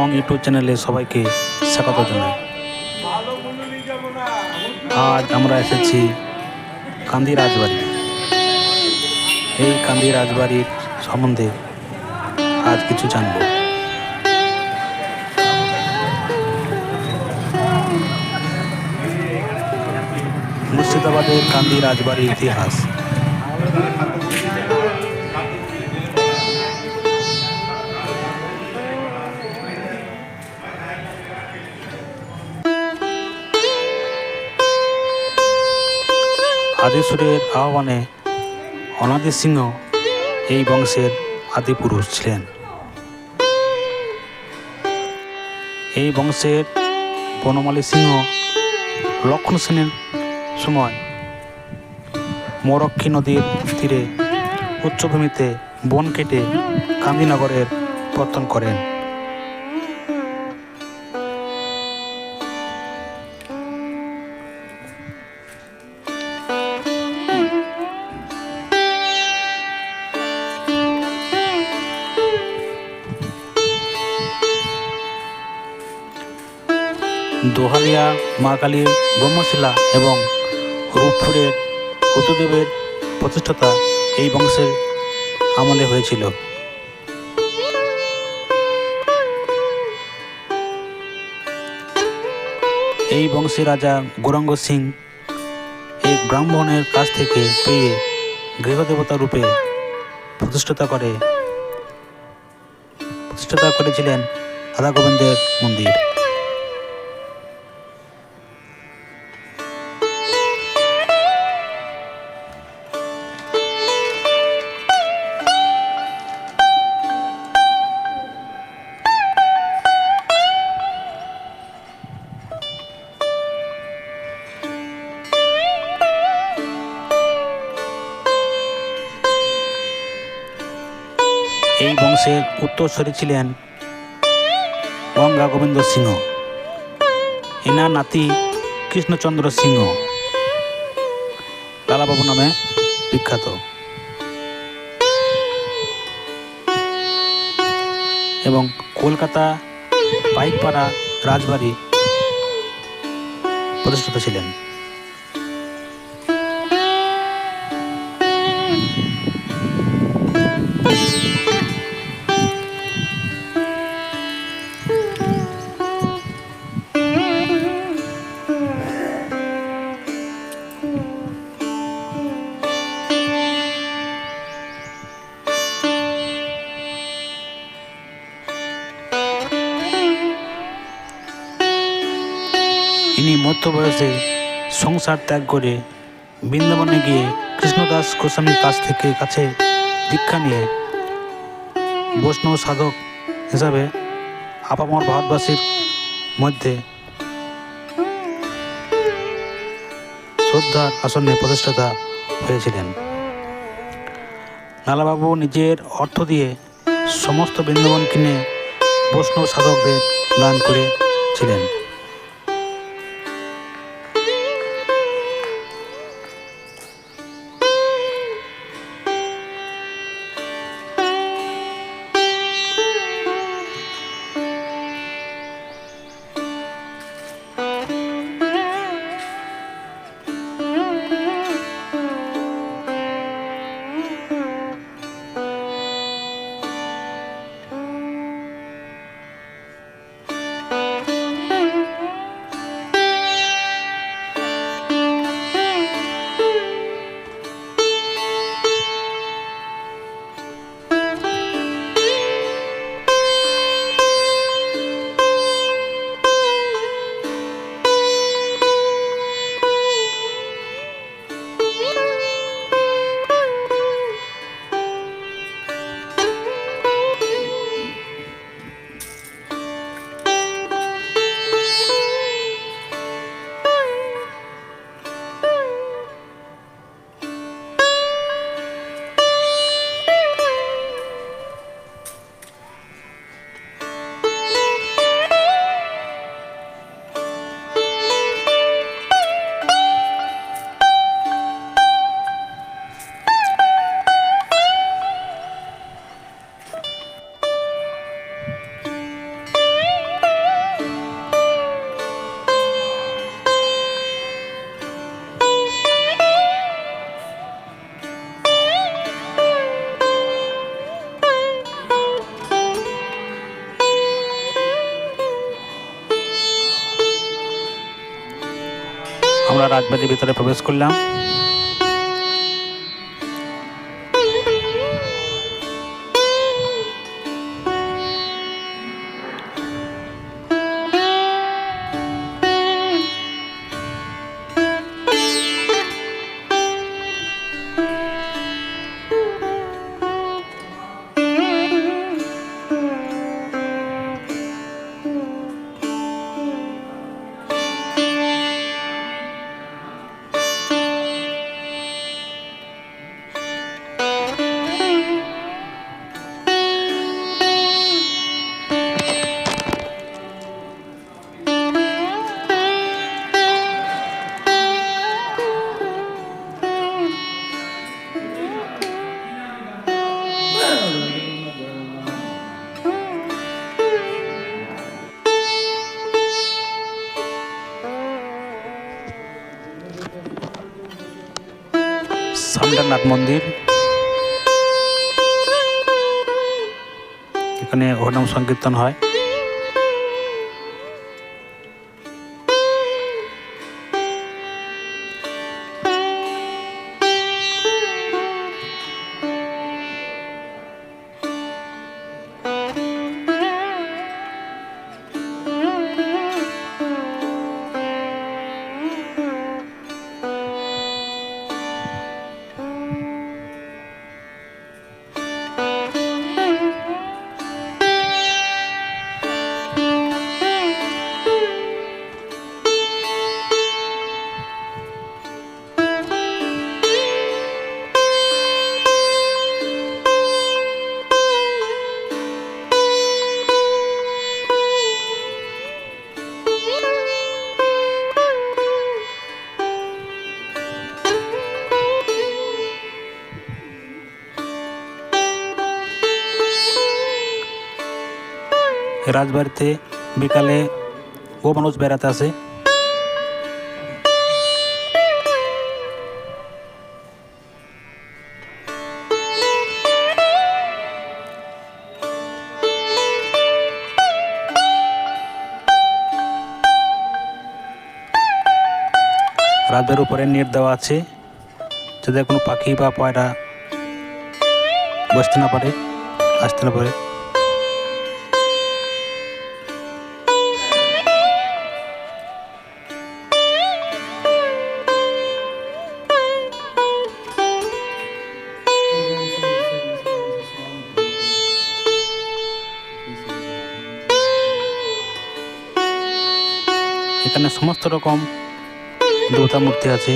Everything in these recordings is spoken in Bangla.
এবং ইউটিউব চ্যানেলে সবাইকে স্বাগত জানাই। আজ আমরা এসেছি কান্দি রাজবাড়ি। এই কান্দি রাজবাড়ির সম্বন্ধে আজ কিছু জানব। মুর্শিদাবাদের কান্দি রাজবাড়ির ইতিহাস। আদিসুরের আহ্বানে অনাদি সিংহ এই বংশের আদিপুরুষ ছিলেন। এই বংশের বনমালী সিংহ লক্ষণ সেনের সময় মরক্ষী নদীর তীরে উচ্চভূমিতে বন কেটে কান্দিনগরের পতন করেন। দোহালিয়া, মা কালীর ব্রহ্মশিলা এবং রূপপুরের ঋতুদেবের প্রতিষ্ঠাতা এই বংশের আমলে হয়েছিল। এই বংশের রাজা গৌরাঙ্গ সিং এক ব্রাহ্মণের কাছ থেকে পেয়ে গৃহদেবতা রূপে প্রতিষ্ঠাতা করে, প্রতিষ্ঠাতা করেছিলেন রাধা গোবিন্দের মন্দির। বংশের উত্তরস্বরী ছিলেন গঙ্গা গোবিন্দ সিংহ এনার নাতি কৃষ্ণচন্দ্র সিংহ লালাবাবু নামে বিখ্যাত। এবং কলকাতা পাইকপাড়া রাজবাড়ি প্রতিষ্ঠিত ছিলেন। বয়সে সংসার ত্যাগ করে বৃন্দাবনে গিয়ে কৃষ্ণদাস গোস্বামীর কাছ থেকে কাছে দীক্ষা নিয়ে বৈষ্ণব সাধক হিসাবে আপামর ভারতবাসীর মধ্যে শ্রদ্ধার আসনে প্রতিষ্ঠাতা হয়েছিলেন। লালাবাবু নিজের অর্থ দিয়ে সমস্ত বৃন্দাবন কিনে বৈষ্ণব সাধকদের দান করেছিলেন। রাজবাড়ির ভিতরে প্রবেশ করলাম সামডারনাথ মন্দির। এখানে হরিনাম সংকীর্তন হয়। রাজবাড়িতে বিকালে ও মানুষ বেড়াতে আসে। রাজবাড়ির উপরে নেট দেওয়া আছে, যাতে কোনো পাখি বা পয়রা বসতে না পারে, আসতে না পারে। এখানে সমস্ত রকম দেবতা মূর্তি আছে।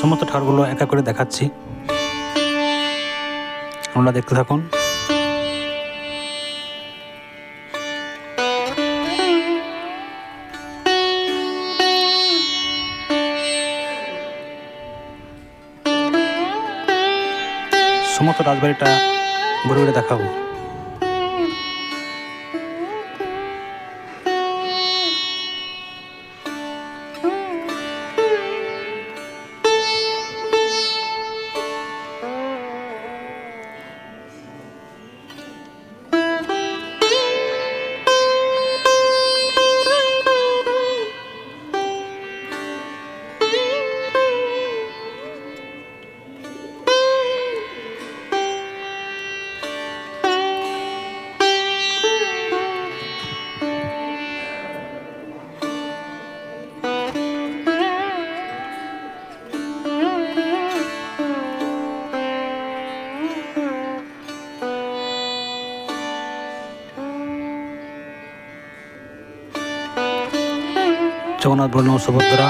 সমস্ত ঠাকুরগুলো এক করে দেখাচ্ছি। আমরা দেখতে থাকুন। সমস্ত রাজবাড়িটা ঘুরে ঘুরে দেখাবো। জগন্নাথ বলরাম সুভদ্রা।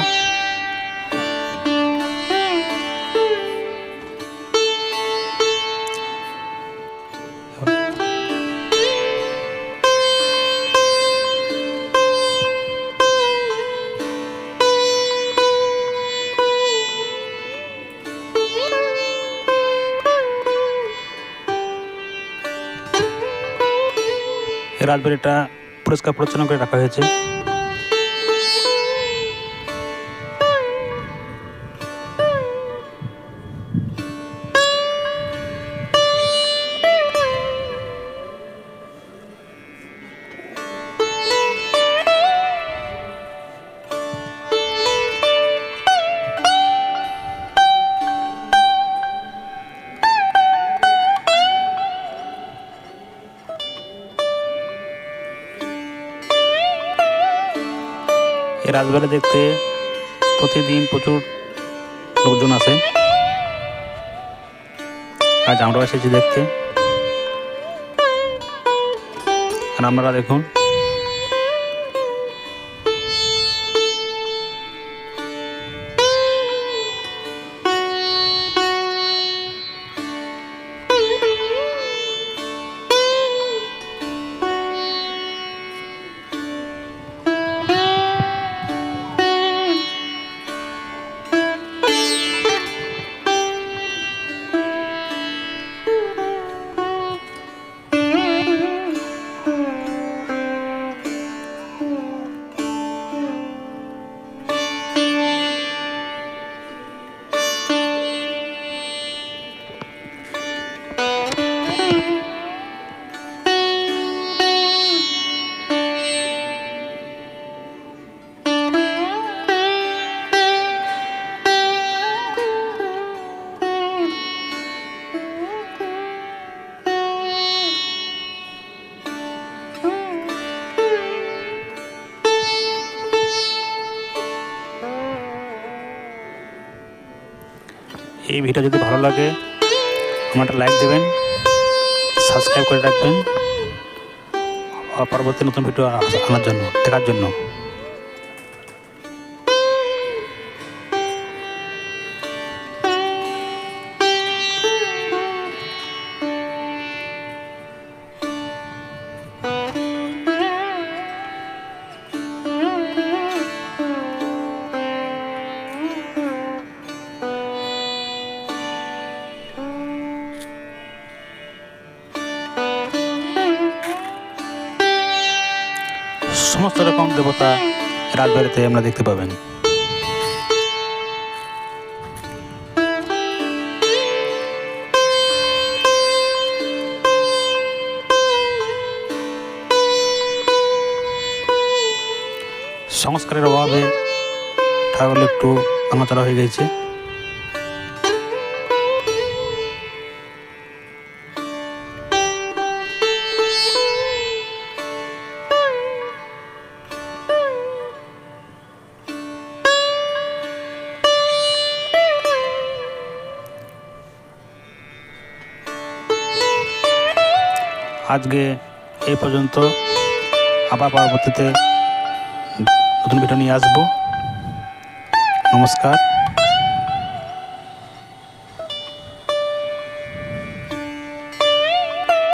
রাজবাড়িটা পুরো পরিষ্কার পরিচ্ছন্ন করে রাখা হয়েছে। রাজবাড়ি দেখতে প্রতিদিন প্রচুর লোকজন আসে। আজ আমরাও এসেছি দেখতে। আর আপনারা দেখুন এই ভিডিও যদি ভালো লাগে আমার একটা লাইক দেবেন সাবস্ক্রাইব করে রাখবেন। পরবর্তী নতুন ভিডিও আনার জন্য, দেখার জন্য। দেবতা রাজবাড়িতে আমরা দেখতে পাবেন। সংস্কারের অভাবে ঠাকুর একটু ভাঙাচড়া হয়ে গেছে। আজকে এই পর্যন্ত আবার পরবর্তীতে নতুন ভিডিও নিয়ে আসব। নমস্কার।